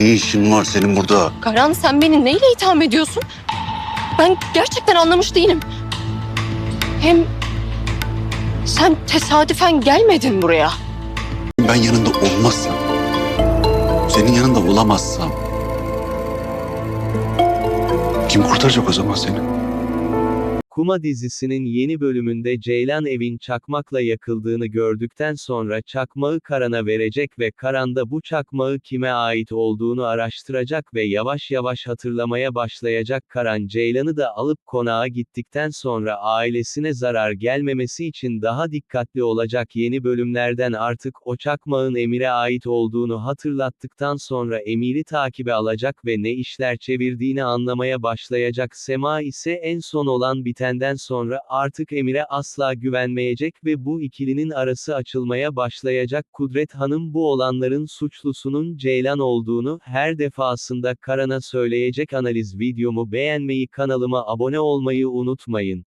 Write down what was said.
Ne işin var senin burada? Karan sen beni neyle itham ediyorsun? Ben gerçekten anlamış değilim. Hem sen tesadüfen gelmedin buraya. Ben yanında olmazsam, senin yanında olamazsam kim kurtaracak o zaman seni? Kuma dizisinin yeni bölümünde Ceylan evin çakmakla yakıldığını gördükten sonra çakmağı Karan'a verecek ve Karan da bu çakmağı kime ait olduğunu araştıracak ve yavaş yavaş hatırlamaya başlayacak Karan Ceylan'ı da alıp konağa gittikten sonra ailesine zarar gelmemesi için daha dikkatli olacak yeni bölümlerden artık o çakmağın Emir'e ait olduğunu hatırlattıktan sonra Emir'i takibe alacak ve ne işler çevirdiğini anlamaya başlayacak Sema ise en son olan bitenden sonra artık Emir'e asla güvenmeyecek ve bu ikilinin arası açılmaya başlayacak Kudret Hanım bu olanların suçlusunun Ceylan olduğunu her defasında Karan'a söyleyecek analiz videomu beğenmeyi kanalıma abone olmayı unutmayın.